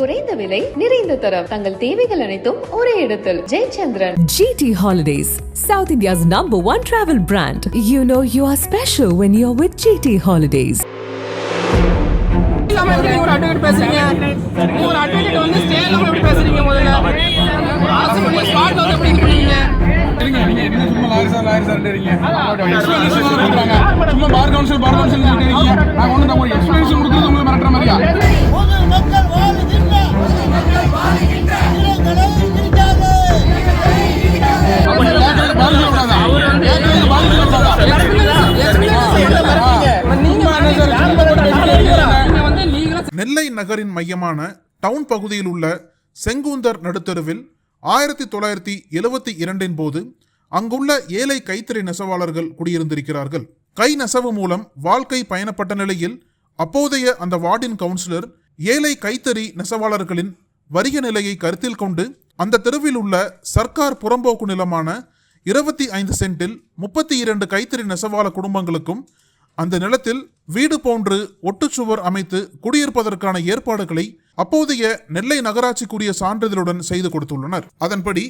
குறைந்த விலை நிறைந்த தரம். தங்கள் தேவைகள் அனைத்தும் ஒரே இடத்தில். Jayachandran. GT Holidays, South India's number one travel brand. You know you are special when you're with GT Holidays. இல்லாம எப்படி ஒரு அட்வொகேட் பேசுறீங்க. ஒரு அட்வொகேட் வந்து ஸ்டே இல்லாம எப்படி பேசுறீங்க? முதல்ல அரசு பண்ணி வந்து எப்படி பண்ணீங்க சும்மா பார் கவுன்சில் பார் கவுன்சில் நாங்க ஒண்ணு உங்களுக்கு மிரட்டுற மாதிரியா? நெல்லை நகரின் மையமான டவுன் பகுதியில் உள்ள செங்குந்தர் நடுத்தருவில் ஆயிரத்தி தொள்ளாயிரத்தி எழுவத்தி இரண்டின் போது அங்குள்ள ஏழை கைத்தறி நெசவாளர்கள் குடியிருந்திருக்கிறார்கள். கை நெசவு மூலம் வாழ்க்கை பயணப்பட்ட நிலையில் அப்போதைய அந்த வார்டின் கவுன்சிலர் ஏழை கைத்தறி நெசவாளர்களின் வறிய நிலையை கருத்தில் கொண்டு அந்த தெருவில் உள்ள சர்க்கார் புறம்போக்கு நிலமான இருபத்தி ஐந்து சென்டில் முப்பத்தி இரண்டு கைத்தறி நெசவாள குடும்பங்களுக்கும் அந்த நிலத்தில் வீடு போன்று ஒட்டுச்சுவர் அமைத்து குடியிருப்பதற்கான ஏற்பாடுகளை அப்போதைய நெல்லை நகராட்சிக்குரிய சான்றிதழுடன் செய்து கொடுத்துள்ளனர். அதன்படி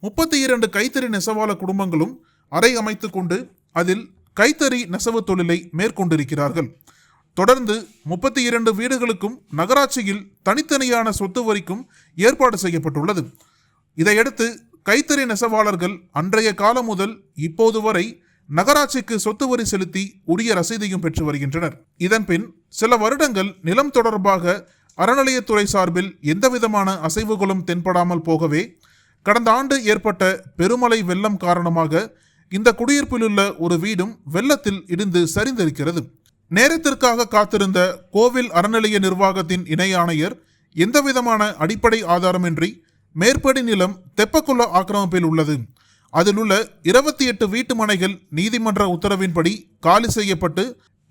முப்பத்தி இரண்டு கைத்தறி நெசவாள குடும்பங்களும் அறை அமைத்து கொண்டு அதில் கைத்தறி நெசவு தொழிலை மேற்கொண்டிருக்கிறார்கள். தொடர்ந்து முப்பத்தி இரண்டு வீடுகளுக்கும் நகராட்சியில் தனித்தனியான சொத்து வரிக்கும் ஏற்பாடு செய்யப்பட்டுள்ளது. இதையடுத்து கைத்தறி நெசவாளர்கள் அன்றைய காலம் முதல் இப்போது வரை நகராட்சிக்கு சொத்து வரி செலுத்தி உரிய ரசீதையும் பெற்று வருகின்றனர். இதன்பின் சில வருடங்கள் நிலம் தொடர்பாக அறநிலையத்துறை சார்பில் எந்தவிதமான அசைவுகளும் தென்படாமல் போகவே கடந்த ஆண்டு ஏற்பட்ட பெருமழை வெள்ளம் காரணமாக இந்த குடியிருப்பிலுள்ள ஒரு வீடும் வெள்ளத்தில் இடிந்து சரிந்திருக்கிறது. நேரத்திற்காக காத்திருந்த கோவில் அறநிலைய நிர்வாகத்தின் இணை ஆணையர் எந்தவிதமான அடிப்படை ஆதாரமின்றி மேற்படி நிலம் தெப்பக்குள்ள ஆக்கிரமிப்பில் உள்ளது. அதில் உள்ள இருபத்தி எட்டு வீட்டு மனைகள் நீதிமன்ற உத்தரவின்படி காலி செய்யப்பட்டு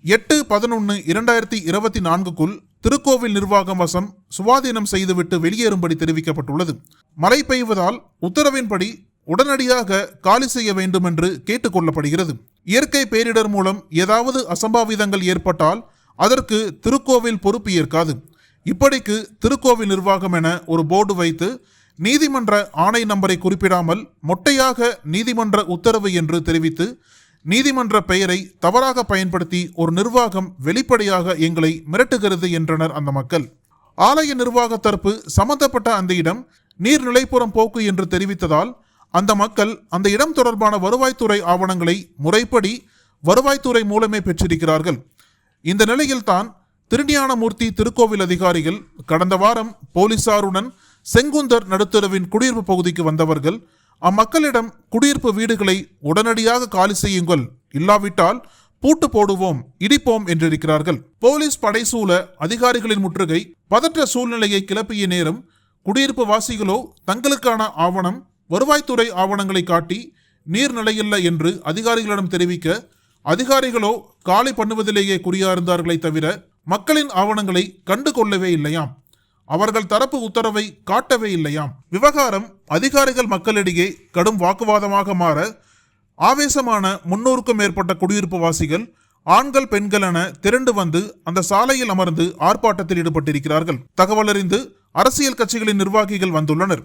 எட்டு பதினொன்று இரண்டாயிரத்தி இருபத்தி நான்குக்குள் திருக்கோவில் நிர்வாகம் வசம் சுவாதீனம் செய்துவிட்டு வெளியேறும்படி தெரிவிக்கப்பட்டுள்ளது. மழை பெய்வதால் உத்தரவின்படி உடனடியாக காலி செய்ய வேண்டும் என்று கேட்டுக்கொள்ளப்படுகிறது. இயற்கை பேரிடர் மூலம் ஏதாவது அசம்பாவிதங்கள் ஏற்பட்டால் அதற்கு திருக்கோவில் பொறுப்பு ஏற்காது. இப்படிக்கு திருக்கோவில் நிர்வாகம் என ஒரு போர்டு வைத்து நீதிமன்ற ஆணை நம்பரை குறிப்பிடாமல் மொட்டையாக நீதிமன்ற உத்தரவு என்று தெரிவித்து நீதிமன்ற பெயரை தவறாக பயன்படுத்தி ஒரு நிர்வாகம் வெளிப்படையாக எங்களை மிரட்டுகிறது என்றனர் அந்த மக்கள். ஆலய நிர்வாக தரப்பு சம்பந்தப்பட்ட அந்த இடம் நீர்நிலைப்புறம் போக்கு என்று தெரிவித்ததால் அந்த மக்கள் அந்த இடம் தொடர்பான வருவாய்த்துறை ஆவணங்களை முறைப்படி வருவாய்த்துறை மூலமே பெற்றிருக்கிறார்கள். இந்த நிலையில்தான் திருஞானமூர்த்தி திருக்கோவில் அதிகாரிகள் கடந்த வாரம் போலீசாருடன் செங்குந்தர் நடுத்தரவின் குடியிருப்பு பகுதிக்கு வந்தவர்கள் அம்மக்களிடம் குடியிருப்பு வீடுகளை உடனடியாக காலி செய்யுங்கள். இல்லாவிட்டால் பூட்டு போடுவோம் இடிப்போம் என்றிருக்கிறார்கள். போலீஸ் படைசூழ அதிகாரிகளின் முற்றுகை பதற்ற சூழ்நிலையை கிளப்பிய நேரம் குடியிருப்பு வாசிகளோ தங்களுக்கான ஆவணம் வருவாய்த்துறை ஆவணங்களை காட்டி நீர் நிலையில்லை என்று அதிகாரிகளிடம் தெரிவிக்க அதிகாரிகளோ காலி பண்ணுவதிலேயே குறியா இருந்தார்களே தவிர மக்களின் ஆவணங்களை கண்டு கொள்ளவே இல்லையாம். அவர்கள் தரப்பு உத்தரவை காட்டவே இல்லையாம். விவகாரம் அதிகாரிகள் மக்களிடையே கடும் வாக்குவாதமாக மாற ஆவேசமான முன்னூறுக்கும் மேற்பட்ட குடியிருப்பு வாசிகள் ஆண்கள் பெண்கள் என திரண்டு வந்து அந்த சாலையில் அமர்ந்து ஆர்ப்பாட்டத்தில் ஈடுபட்டிருக்கிறார்கள். தகவலறிந்து அரசியல் கட்சிகளின் நிர்வாகிகள் வந்துள்ளனர்.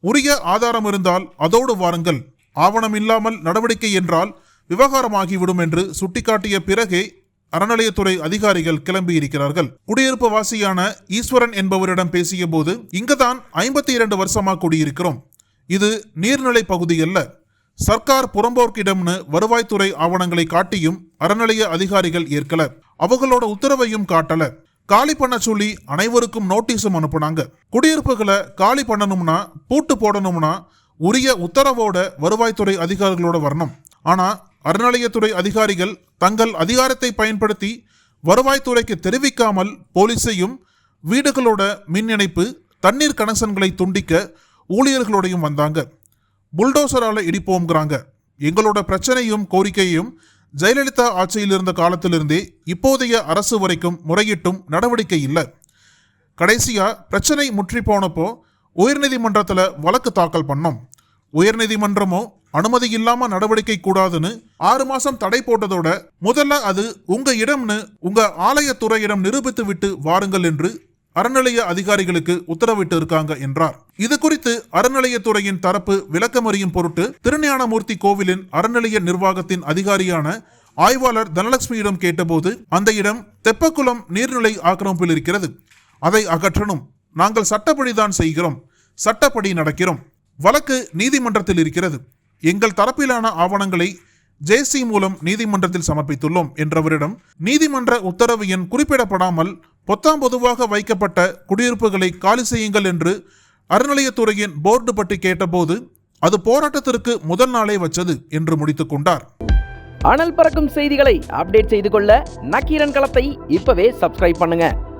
உரிய ஆதாரம் இருந்தால் அதோடு வாருங்கள். ஆவணம் இல்லாமல் நடவடிக்கை என்றால் விவகாரமாகிவிடும் என்று சுட்டிக்காட்டிய பிறகே அறநிலையத்துறை அதிகாரிகள் கிளம்பி இருக்கிறார்கள் குடியிருப்பு வாசியான ஈஸ்வரன் என்பவரிடம் பேசிய போது இங்குதான் ஐம்பத்தி இரண்டு வருஷமா குடியிருக்கிறோம். இது நீர்நிலை பகுதி அல்ல சர்க்கார் புறம்போர்க்கிடம்னு வருவாய்த்துறை ஆவணங்களை காட்டியும் அறநிலைய அதிகாரிகள் ஏற்கல. அவங்களோட உத்தரவையும் காட்டல. காலி பண்ண சொல்லி அனைவருக்கும் நோட்டீஸும் அனுப்புனாங்க. குடியிருப்புகளை காலி பண்ணணும்னா பூட்டு போடணும்னா உரிய உத்தரவோட வருவாய்த்துறை அதிகாரிகளோட வரணும். ஆனா அறநிலையத்துறை அதிகாரிகள் தங்கள் அதிகாரத்தை பயன்படுத்தி வருவாய்த்துறைக்கு தெரிவிக்காமல் போலீஸையும் வீடுகளோட மின் இணைப்பு தண்ணீர் கனெக்ஷன்களை துண்டிக்க ஊழியர்களோடையும் வந்தாங்க. புல்டோசரால் இடிப்போம்ங்கிறாங்க. எங்களோட பிரச்சனையும் கோரிக்கையும் ஜெயலலிதா ஆட்சியில் இருந்த காலத்திலிருந்தே இப்போதைய அரசு வரைக்கும் முறையிட்டும் நடவடிக்கை இல்லை. கடைசியா பிரச்சனை முற்றி போனப்போ உயர்நீதிமன்றத்தில் வழக்கு தாக்கல் பண்ணோம். உயர்நீதிமன்றமோ அனுமதி இல்லாம நடவடிக்கை கூடாதுன்னு ஆறு மாசம் தடை போட்டதோட முதல்ல அது உங்க இடம்னு உங்க ஆலயத்துறையிடம் நிரூபித்து விட்டு வாருங்கள் என்று அறநிலைய அதிகாரிகளுக்கு உத்தரவிட்டு இருக்காங்க என்றார். இது குறித்து அறநிலையத்துறையின் தரப்பு விளக்கமறியும் பொருட்டு திருஞானமூர்த்தி கோவிலின் அறநிலைய நிர்வாகத்தின் அதிகாரியான ஆய்வாளர் தனலட்சுமியிடம் கேட்டபோது அந்த இடம் தெப்பக்குளம் நீர்நிலை ஆக்கிரமிப்பில் இருக்கிறது. அதை அகற்றணும். நாங்கள் சட்டப்படிதான் செய்கிறோம். சட்டப்படி நடக்கிறோம். வழக்கு நீதிமன்றத்தில் இருக்கிறது. எங்கள் தரப்பிலான ஆவணங்களை ஜேசி மூலம் நீதிமன்றத்தில் சமர்ப்பித்துள்ளோம் என்றவரிடம் நீதிமன்ற உத்தரவு எண் குறிப்பிடப்படாமல் பொத்தாம் பொதுவாக வைக்கப்பட்ட குடியிருப்புகளை காலி செய்யுங்கள் என்று அறநிலையத்துறையின் போர்டு பற்றி கேட்டபோது அது போராட்டத்திற்கு முதல் நாளே வச்சது என்று முடித்துக் கொண்டார். அனல் பறக்கும் செய்திகளை அப்டேட் செய்து கொள்ள நக்கீரன் களத்தை இப்பவே சப்ஸ்கிரைப் பண்ணுங்க.